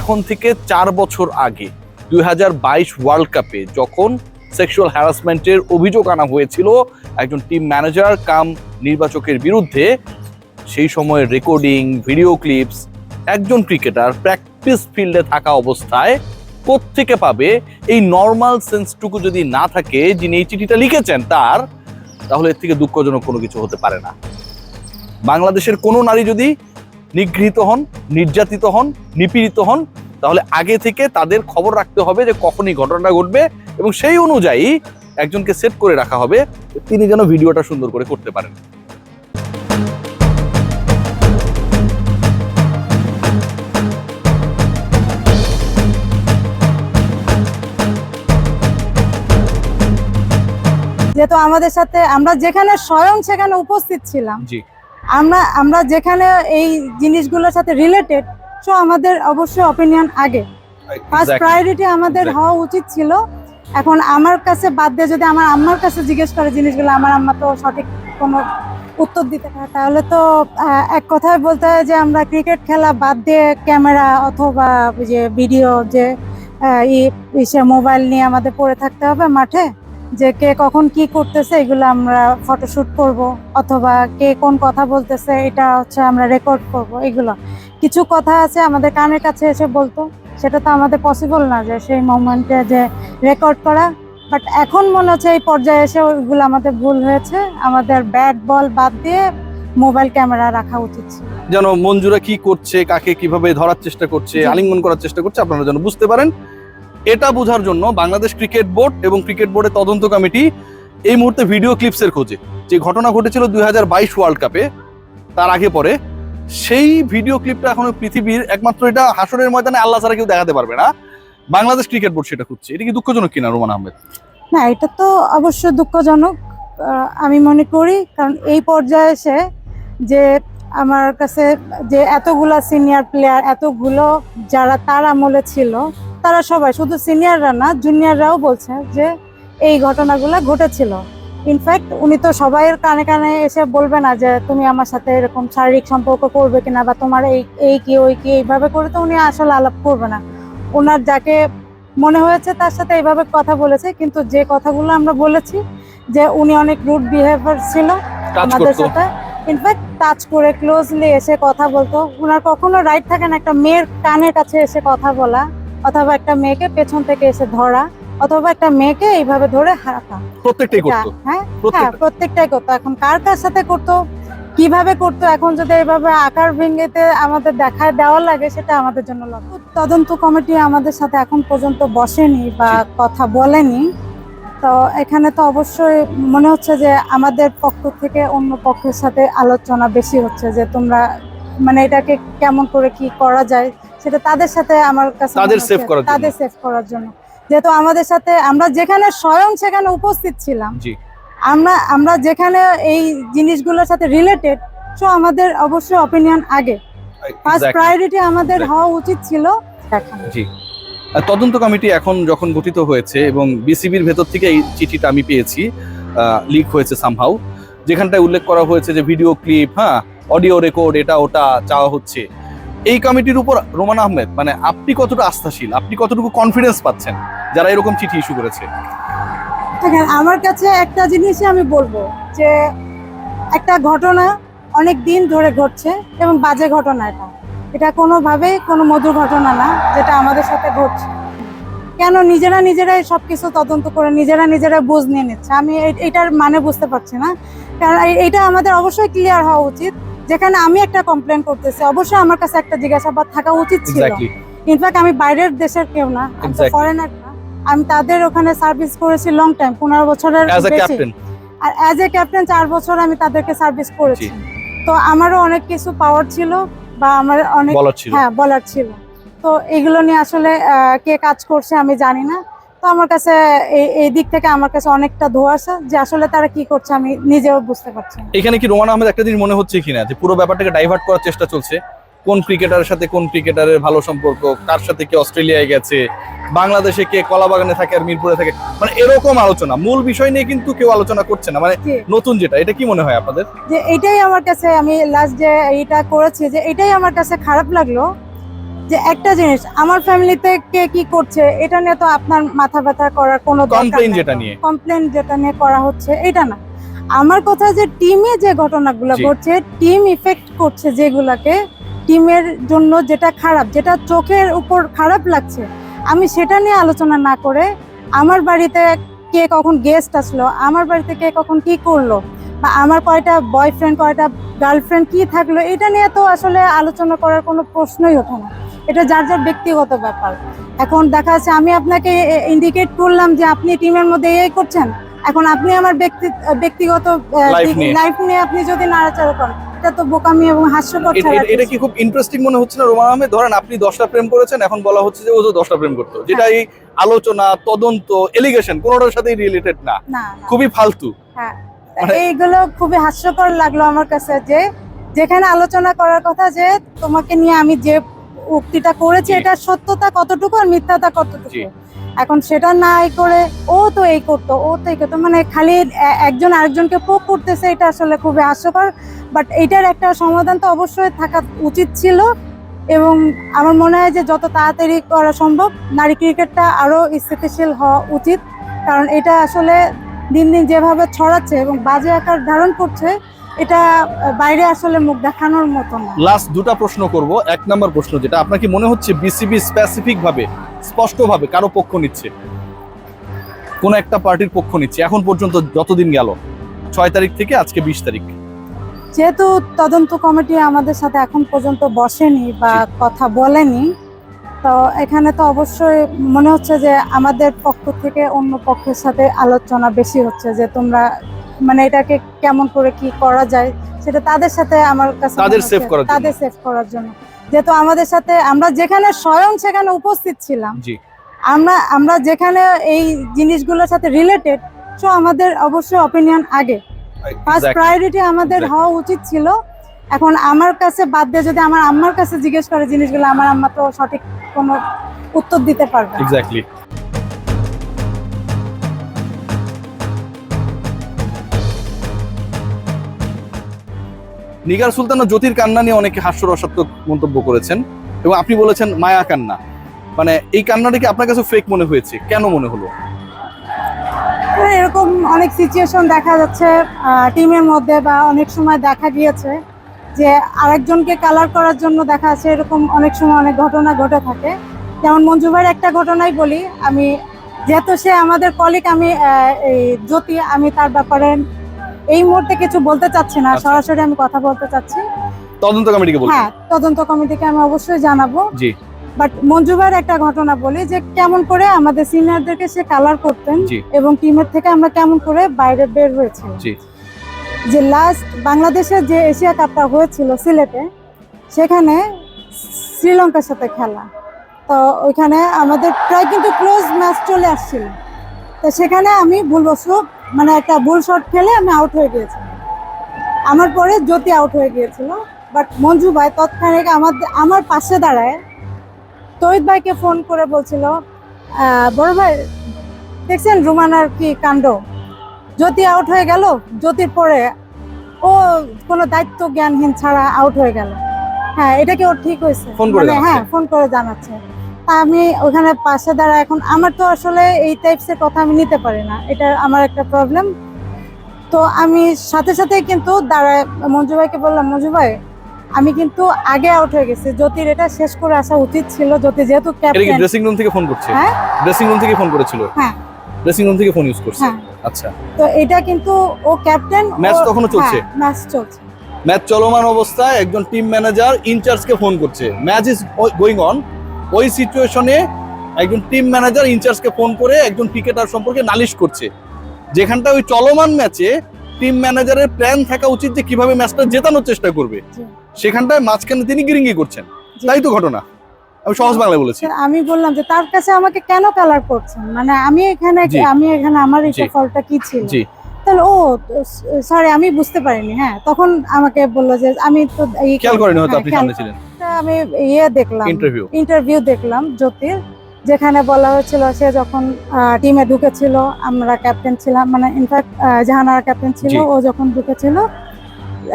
এখন থেকে চার বছর আগে, দুই হাজার বাইশ ওয়ার্ল্ড কাপে যখন সেক্সুয়াল হ্যারাসমেন্টের অভিযোগ আনা হয়েছিল, একজন টিম ম্যানেজার কাম নির্বাচকের বিরুদ্ধে, সেই সময়ের রেকর্ডিং ভিডিও ক্লিপস একজন ক্রিকেটার প্র্যাকটিস ফিল্ডে থাকা অবস্থায় কোত্থেকে পাবে, এই নর্মাল সেন্সটুকু যদি না থাকে, যিনি এই চিঠিটা লিখেছেন তার, তাহলে এর থেকে দুঃখজনক কোনো কিছু হতে পারে না। বাংলাদেশের কোনো নারী যদি নিগৃহীত হন নির্যাতিত হন নিপীড়িত হন তাহলে আগে থেকে তাদের খবর রাখতে হবে যে কখনই ঘটনাটা ঘটবে এবং সেই অনুযায়ী একজনকে সেট করে রাখা হবে তিনি যেন ভিডিওটা সুন্দর করে করতে পারেন। যেহেতু আমাদের সাথে আমরা যেখানে স্বয়ং সেখানে উপস্থিত ছিলাম। জি। আমরা আমরা যেখানে এই জিনিসগুলোর সাথে রিলেটেড সো আমাদের অবশ্যই অপিনিয়ন আগে। ফার্স্ট প্রায়োরিটি আমাদের হওয়া উচিত ছিল। এখন আমার কাছে বাদ দিয়ে যদি আমার আম্মার কাছে জিজ্ঞেস করে জিনিসগুলো আমার আম্মা তো সঠিক কোনো উত্তর দিতে পারে তাহলে তো এক কথায় বলতে হয় যে আমরা ক্রিকেট খেলা বাদ দিয়ে ক্যামেরা অথবা যে ভিডিও যে মোবাইল নিয়ে আমাদের পড়ে থাকতে হবে মাঠে। যে কে কখন কি করতেছে এগুলো আমরা ফটোশুট করব অথবা কে কোন কথা বলতেছে এটা হচ্ছে আমরা রেকর্ড করব এগুলো। কিছু কথা আছে আমাদের কানের কাছে এসে বলতো সেটা তো আমাদের পসিবল না যে সেই মোমেন্টে যে রেকর্ড করা বাট এখন মনে হচ্ছে এই পর্যায়ে এসে ওইগুলো আমাদের ভুল হয়েছে আমাদের ব্যাট বল বাদ দিয়ে মোবাইল ক্যামেরা রাখা উচিত ছিল। যেন মঞ্জুরা কি করছে কাকে কীভাবে ধরার চেষ্টা করছে। আলিঙ্গন করার চেষ্টা করছে আপনারা যেন বুঝতে পারেন। এটা বোঝার জন্য বাংলাদেশ ক্রিকেট বোর্ড এবং ক্রিকেট বোর্ডের তদন্ত কমিটি এই মুহূর্তে ভিডিও ক্লিপসের খোঁজে। যে ঘটনা ঘটেছিল দু হাজার বাইশ ওয়ার্ল্ড কাপে তার আগে পরে, সেই ভিডিও ক্লিপটা এখনও পৃথিবীর একমাত্র এটা হাসরের ময়দানে আল্লাহ ছাড়া কেউ দেখাতে পারবে না। বাংলাদেশ ক্রিকেট বোর্ড সেটা খুঁজছে। এটা কি দুঃখজনক কিনা, রোমান আহমেদ? না, এটা তো অবশ্যই দুঃখজনক আমি মনে করি, কারণ এই পর্যায়ে এসে যে আমার কাছে যে এতগুলা সিনিয়র প্লেয়ার এতগুলো যারা তার আমলে ছিল তারা সবাই শুধু সিনিয়ররা না জুনিয়ররাও বলছে যে এই ঘটনাগুলো ঘটেছিল। ইনফ্যাক্ট উনি তো সবাইয়ের কানে কানে এসে বলবে না যে তুমি আমার সাথে এরকম শারীরিক সম্পর্ক করবে কিনা বা তোমার এই এই কি ওই কি এইভাবে করে তো উনি আসলে আলাপ করবে না। ওনার যাকে মনে হয়েছে তার সাথে এইভাবে কথা বলেছে কিন্তু যে কথাগুলো আমরা বলেছি যে উনি অনেক রুড বিহেভিয়ার ছিল আমাদের সাথে ইনফ্যাক্ট টাচ করে ক্লোজলি এসে কথা বলতো। ওনার কখনো রাইট থাকে না একটা মেয়ের কানের কাছে এসে কথা বলা। অথবা একটা মেয়েকে পেছন থেকে এসে ধরা অথবা একটা মেয়েকে এইভাবে ধরে হাঁটা। প্রত্যেকটাই করতো। হ্যাঁ হ্যাঁ প্রত্যেকটাই করতো। এখন কার কার সাথে করতো কীভাবে করতো এখন যদি এইভাবে আকার ভেঙেতে আমাদের দেখায় দেওয়া লাগে সেটা আমাদের জন্য তদন্ত কমিটি আমাদের সাথে এখন পর্যন্ত বসেনি বা কথা বলেনি। তো এখানে তো অবশ্যই মনে হচ্ছে যে আমাদের পক্ষ থেকে অন্য পক্ষের সাথে আলোচনা বেশি হচ্ছে যে তোমরা মানে এটাকে কেমন করে কি করা যায় সেটা তাদের সাথে আমার কাছে তাদের হচ্ছে- করার জন্য। তাদের সেভ করার জন্য। যেহেতু আমাদের সাথে আমরা যেখানে স্বয়ং সেখানে উপস্থিত ছিলাম জি। আমরা আমরা যেখানে এই জিনিসগুলোর সাথে রিলেটেড সো আমাদের অবশ্যই অপিনিয়ন আগে। ফার্স্ট প্রায়োরিটি আমাদের হওয়া উচিত ছিল জি। তদন্ত কমিটি এখন যখন গঠিত হয়েছে এবং বিসিবির ভেতর থেকে এই চিঠিটা আমি পেয়েছি লিক হয়েছে সামহাউ যেখানটায় উল্লেখ করা হয়েছে যে ভিডিও ক্লিপ হ্যাঁ অডিও রেকর্ড এটা ওটা চাওয়া হচ্ছে। এই কমিটির উপর রোমান আহমেদ মানে আপনি কতটা আস্থাশীল, আপনি কতটুকু কনফিডেন্স পাচ্ছেন যারা এরকম চিঠি ইস্যু করেছে? দেখেন, আমার কাছে একটা জিনিসই আমি বলব যে একটা ঘটনা অনেক দিন ধরে ঘটছে এবং বাজে ঘটনা এটা। এটা কোনোভাবেই কোনো মধুর ঘটনা না, যেটা আমাদের সাথে ঘটছে। কেন নিজেরা নিজেরাই সব কিছু তদন্ত করে, নিজেরা নিজেরা বুঝ নিয়ে নিচ্ছে? আমি এটার মানে বুঝতে পারছি না। কারণ এটা আমাদের অবশ্যই ক্লিয়ার হওয়া উচিত। যেখানে আমি একটা কমপ্লেন করতেছি অবশ্যই আমার কাছে একটা জিজ্ঞাসাবাদ থাকা উচিত ছিল। ইনফ্যাক্ট আমি বাইরের দেশের কেউ না Exactly. ফরেনার না। আমি তাদের ওখানে সার্ভিস করেছি লং টাইম পনেরো বছরের বেশি। আর অ্যাজ এ ক্যাপ্টেন চার বছর আমি তাদেরকে সার্ভিস করেছি। তো আমারও অনেক কিছু পাওয়ার ছিল বা আমার অনেক হ্যাঁ বলার ছিল। তো এগুলো নিয়ে আসলে কে কাজ করছে আমি জানি না। তো আমার কাছে এই দিক থেকে আমার কাছে অনেকটা ধোয়াশা যে আসলে তারা কি করছে আমি নিজেও বুঝতে পারছি এখানে কি রোমান আহমেদ একটা দিন মনে হচ্ছে কিনা? যে পুরো ব্যাপারটাকে ডাইভার্ট করার চেষ্টা চলছে। কোন ক্রিকেটারের সাথে কোন ক্রিকেটারের ভালো সম্পর্ক? কার সাথে কে অস্ট্রেলিয়ায় গেছে? বাংলাদেশে কে কলাবাগানে থাকে আর মিরপুরে থাকে? মানে এরকম আলোচনা। মূল বিষয় নিয়ে কিন্তু কেউ আলোচনা করছে না। মানে। নতুন যেটা এটা কি মনে হয় আপনাদের? যে এটাই আমার কাছে আমি লাস্ট যে এটা করেছি যে এটাই আমার কাছে খারাপ লাগল। যে একটা জিনিস আমার ফ্যামিলিতে কে কি করছে এটা নিয়ে তো আপনার মাথা ব্যথা করার কোনো Complain যেটা নিয়ে। কমপ্লেন যেটা নিয়ে করা হচ্ছে এটা না আমার কথা যে টিমে যে ঘটনাগুলো। ঘটছে টিম ইফেক্ট করছে যেগুলাকে টিমের জন্য যেটা খারাপ যেটা চোখের উপর খারাপ লাগছে আমি সেটা নিয়ে আলোচনা না করে আমার বাড়িতে কে কখন গেস্ট আসলো আমার বাড়িতে কে কখন কি করল বা আমার কয়টা বয়ফ্রেন্ড কয়টা গার্লফ্রেন্ড কি থাকল এটা নিয়ে তো আসলে আলোচনা করার কোনো প্রশ্নই ওঠে না এটা যার যার ব্যক্তিগত ব্যাপার। এখন দেখা যাচ্ছে আমি আপনাকে ইন্ডিকেট করলাম যে আপনি টিমের মধ্যে এই করছেন। এখন আপনি আমার ব্যক্তি ব্যক্তিগত লাইফ নিয়ে। আপনি যদি নাড়াচাড়া করেন এটা তো বোকামি এবং হাস্যকর এটা কি খুব ইন্টারেস্টিং মনে হচ্ছে না রোমান আহমেদ? ধরেন আপনি দশটা প্রেম করেছেন এখন বলা হচ্ছে যে ও তো দশটা প্রেম করতো। যেটা এই আলোচনা তদন্ত এলিগেশন কোনোটার সাথেই রিলেটেড না। খুবই ফালতু। হ্যাঁ। মানে- এইগুলো খুবই হাস্যকর লাগল আমার কাছে যে যেখানে আলোচনা করার কথা যে তোমাকে নিয়ে আমি যে উক্তিটা করেছি। এটা সত্যতা কতটুকু আর মিথ্যাতা কতটুকু? এখন সেটা নাই করে ও তো এই করতো ও তো এই করতো মানে খালি একজন আরেকজনকে পোক করতেছে এটা আসলে খুবই হাস্যকর। বাট এটার একটা সমাধান তো অবশ্যই থাকা উচিত ছিল এবং আমার মনে হয় যে যত তাড়াতাড়ি করা সম্ভব নারী ক্রিকেটটা আরও স্থিতিশীল হওয়া উচিত। কারণ এটা আসলে দিন দিন যেভাবে ছড়াচ্ছে এবং বাজে আকার ধারণ করছে এটা বাইরে আসলে মুখ দেখানোর মতো না। লাস্ট দুটা প্রশ্ন করব। এক নম্বর প্রশ্ন যেটা আপনার কি মনে হচ্ছে বিসিবি স্পেসিফিক ভাবে স্পষ্ট ভাবে কারও পক্ষ নিচ্ছে? কোন একটা পার্টির পক্ষ নিচ্ছে। এখন পর্যন্ত যতদিন গেল ছয় তারিখ থেকে আজকে বিশ তারিখ। যেহেতু তদন্ত কমিটি আমাদের সাথে এখন পর্যন্ত বসেনি বা কথা বলেনি তো এখানে তো অবশ্যই মনে হচ্ছে যে আমাদের পক্ষ থেকে অন্য পক্ষের সাথে আলোচনা বেশি হচ্ছে যে তোমরা মানে এটাকে কেমন করে কি করা যায় সেটা তাদের সাথে আমার কাছে তাদের save করার জন্য। তাদের সেভ করার জন্য। যেহেতু আমাদের সাথে আমরা যেখানে স্বয়ং সেখানে উপস্থিত ছিলাম জি। আমরা আমরা যেখানে এই জিনিসগুলোর সাথে রিলেটেড সো আমাদের অবশ্যই অপিনিয়ন আগে। ফার্স্ট প্রায়োরিটি আমাদের হওয়া উচিত ছিল। এখন আমার কাছে বাদ দিয়ে যদি আমার আম্মার কাছে জিজ্ঞেস করে জিনিসগুলো আমার আম্মা তো সঠিক কোনো উত্তর দিতে পারবে। এক্স্যাক্টলি নিগার সুলতান জ্যোতির কান্না নিয়ে অনেকে হাস্যরসাত্মক মন্তব্য করেছেন এবং আপনি বলেছেন মায়া কান্না। মানে এই কান্নাটা কি আপনার কাছে ফেক মনে হয়েছে? কেন মনে হলো? এরকম অনেক সিচুয়েশন দেখা যাচ্ছে টিমের মধ্যে বা অনেক সময় দেখা গিয়েছে যে আরেকজনকে কালার করার জন্য দেখা যাচ্ছে এরকম অনেক সময় অনেক ঘটনা ঘটে থাকে। যেমন মঞ্জু ভাইয়ের একটা ঘটনাই বলি, আমি যেহেতু সে আমাদের কলিগ আমি এই জ্যোতি, আমি তার ব্যাপারে এই মুহূর্তে কিছু বলতে চাচ্ছি না আচ্ছা। সরাসরি আমি কথা বলতে চাচ্ছি। তদন্ত কমিটিকে বলছেন? হ্যাঁ তদন্ত কমিটিকে আমি অবশ্যই জানাব। জি। বাট মঞ্জু ভাইয়ের একটা ঘটনা বলি যে কেমন করে আমাদের সিনিয়রদেরকে সে কালার করতেন এবং টিমের থেকে আমরা কেমন করে বাইরে বের হয়েছি। জি। যে লাস্ট বাংলাদেশের যে এশিয়া কাপটা হয়েছিল সিলেটে সেখানে শ্রীলঙ্কার সাথে খেলা। তো ওইখানে আমাদের প্রায় কিন্তু ক্লোজ ম্যাচ চলে আসছিল। তো সেখানে আমি ভুলবশত মানে একটা ভুল শট খেলে আমি আউট হয়ে গিয়েছিলাম। আমার পরে জ্যোতি আউট হয়ে গিয়েছিল। বাট মঞ্জু ভাই তৎক্ষণিক আমার আমার পাশে দাঁড়ায়। তহিদ ভাইকে ফোন করে বলছিল বড় ভাই দেখছেন রুমানার কি কাণ্ড? জ্যোতি আউট হয়ে গেল? জ্যোতির পরে ও কোনো দায়িত্ব জ্ঞানহীন ছাড়া আউট হয়ে গেল। হ্যাঁ এটা কি ওর ঠিক হয়েছে? ফোন করে মানে হ্যাঁ ফোন করে জানাচ্ছে। আমি ওখানে পাশে দাঁড়া এখন আমার তো আসলে এই টাইপসের কথা আমি নিতে পারি না। এটা আমার একটা প্রবলেম তো আমি সাথে সাথে কিন্তু দাঁড়ায় মঞ্জু ভাইকে বললাম মঞ্জু ভাই আমি কিন্তু আগে আউট হয়ে গেছি। জ্যোতির এটা শেষ করে আসা উচিত ছিল। জ্যোতি যেহেতু ক্যাপ্টেন ড্রেসিং রুম থেকে ফোন করছে? হ্যাঁ। ড্রেসিং রুম থেকে ফোন করেছিল? হ্যাঁ। ড্রেসিং রুম থেকে ফোন ইউজ করছে? হ্যাঁ। আচ্ছা। তো এটা কিন্তু ও ক্যাপ্টেন ম্যাচ তখনো চলছে? ম্যাচ চলছে। ম্যাচ চলমান অবস্থায় একজন টিম ম্যানেজার ইনচার্জকে ফোন করছে। ম্যাচ ইজ গোয়িং অন ওই সিচুয়েশনে একজন টিম ম্যানেজার ইনচার্জকে ফোন করে একজন ক্রিকেটার সম্পর্কে নালিশ করছে। যেখানটা ওই চলমান ম্যাচে টিম ম্যানেজারের প্ল্যান থাকা উচিত যে কীভাবে ম্যাচটা জেতানোর চেষ্টা করবে। সেখানটায় মাঝখানে তিনি গিরিঙ্গি করছেন। তাই তো ঘটনা। আমি সহজ বাংলায় বলেছি। আমি বললাম যে তার কাছে আমাকে কেন কালার করছেন? মানে আমি এখানে আমি এখানে আমার এই। ফলটা কি ছিল? তাহলে ও সরি আমি বুঝতে পারিনি হ্যাঁ। তখন আমাকে বলল যে আমি তো খেয়াল করেনি হয়তো হ্যাঁ, আপনি সামনে ছিলেন। আমি ইয়ে দেখলাম ইন্টারভিউ ইন্টারভিউ দেখলাম জ্যোতির যেখানে বলা হয়েছিল সে যখন টিমে ঢুকেছিল আমরা ক্যাপ্টেন ছিলাম মানে ইনফ্যাক্ট জাহানারা ক্যাপ্টেন ছিল ও যখন ঢুকেছিল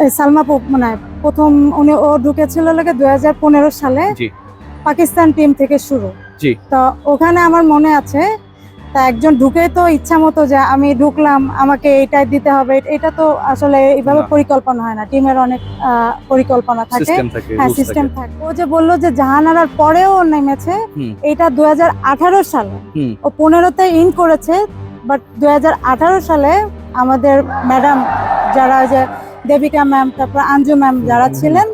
এই সালমা পু- মানে প্রথম উনি ও ঢুকেছিল লাগে দুই হাজার পনেরো সালে পাকিস্তান টিম থেকে শুরু। তো ওখানে আমার মনে আছে তা একজন ঢুকে তো ইচ্ছা মতো যে আমি ঢুকলাম আমাকে এইটাই দিতে হবে এটা তো আসলে এইভাবে পরিকল্পনা হয় না। টিমের অনেক পরিকল্পনা থাকে। হ্যাঁ সিস্টেম থাকে। ও যে বলল যে জাহানারার পরেও নেমেছে। এটা দুই হাজার আঠারো সালে। ও পনেরোতে ইন করেছে বাট দুই হাজার আঠারো সালে আমাদের ম্যাডাম যারা ওই যে দেবিকা ম্যাম তারপর আঞ্জু ম্যাম যারা ছিলেন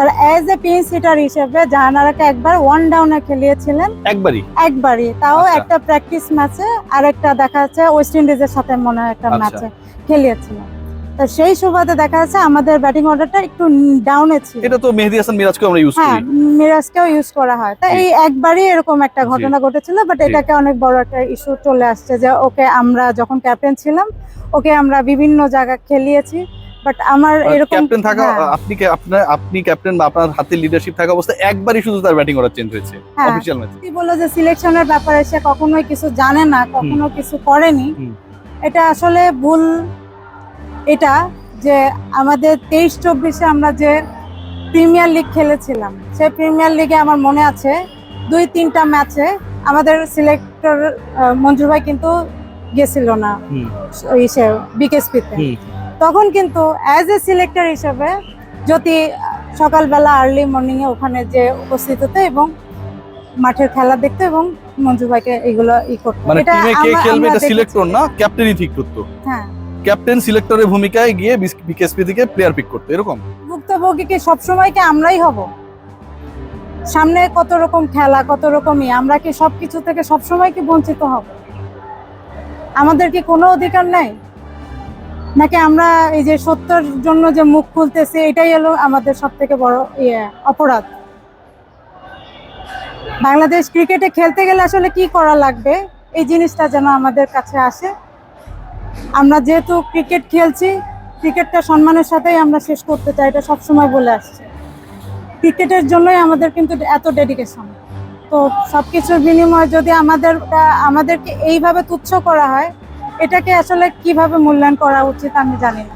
তারা অ্যাজ এ পিন সিটার হিসেবে জাহানারাকে একবার ওয়ান ডাউনে খেলিয়েছিলেন। একবারই? একবারই। তাও আচ্ছা। একটা প্র্যাকটিস ম্যাচে আর একটা দেখা যাচ্ছে ওয়েস্ট ইন্ডিজের সাথে মনে হয় একটা আচ্ছা। ম্যাচে খেলিয়েছিলেন। তো সেই সুবাদে দেখা যাচ্ছে আমাদের ব্যাটিং অর্ডারটা একটু ডাউনে ছিল। এটা তো মেহেদি হাসান মিরাজকে আমরা ইউজ হ্যাঁ মিরাজকেও ইউজ করা হয়। তা এই একবারই এরকম একটা ঘটনা ঘটেছিল বাট এটাকে অনেক বড় একটা ইস্যু চলে আসছে যে ওকে আমরা যখন ক্যাপ্টেন ছিলাম ওকে আমরা বিভিন্ন জায়গা খেলিয়েছি। বাট আমার এরকম ক্যাপ্টেন থাকা হ্যাঁ, আপনি কে- আপনার আপনি ক্যাপ্টেন বা আপনার হাতে লিডারশিপ থাকা অবস্থায় একবারই শুধু তার ব্যাটিং অর্ডার চেঞ্জ হয়েছে হ্যাঁ। অফিসিয়াল ম্যাচে কি বলল যে সিলেকশনের ব্যাপারে সে কখনোই কিছু জানে না কখনো কিছু করেনি। এটা আসলে ভুল এটা যে আমাদের তেইশ চব্বিশে আমরা যে প্রিমিয়ার লিগ খেলেছিলাম সেই প্রিমিয়ার লিগে আমার মনে আছে দুই তিনটা ম্যাচে আমাদের সিলেক্টর মঞ্জুর ভাই কিন্তু গেছিল না বিকেএসপিতে। তখন কিন্তু অ্যাজ এ সিলেক্টর হিসেবে যদি সকালবেলা আর্লি মর্নিংয়ে ওখানে যে উপস্থিত হতো এবং মাঠের খেলা দেখতো এবং মঞ্জু ভাইকে এগুলো ই করতো। মানে টিমে কে খেলবে এটা সিলেক্টর না ক্যাপ্টেনই ঠিক করতো। হ্যাঁ। ক্যাপ্টেন সিলেক্টরের ভূমিকায় গিয়ে বিকেএসপি থেকে প্লেয়ার পিক করতো এরকম? ভুক্তভোগী কি সবসময় কি আমরাই হব। সামনে কত রকম খেলা কত রকমই আমরা কি সবকিছু থেকে সবসময় কি বঞ্চিত হব? আমাদের কি কোনো অধিকার নেই? নাকি আমরা এই যে সত্যর জন্য যে মুখ খুলতেছি, এটাই হলো আমাদের সব থেকে বড় ইয়ে অপরাধ। বাংলাদেশ ক্রিকেটে খেলতে গেলে আসলে কি করা লাগবে? এই জিনিসটা যেন আমাদের কাছে আসে। আমরা যেহেতু ক্রিকেট খেলছি, ক্রিকেটটা সম্মানের সাথেই আমরা শেষ করতে চাই, এটা সবসময় বলে আসছে। ক্রিকেটের জন্যই আমাদের কিন্তু এত ডেডিকেশন তো সব কিছুর বিনিময়ে যদি আমাদের আমাদেরকে এইভাবে তুচ্ছ করা হয় এটাকে আসলে কীভাবে মূল্যায়ন করা উচিত আমি জানি না।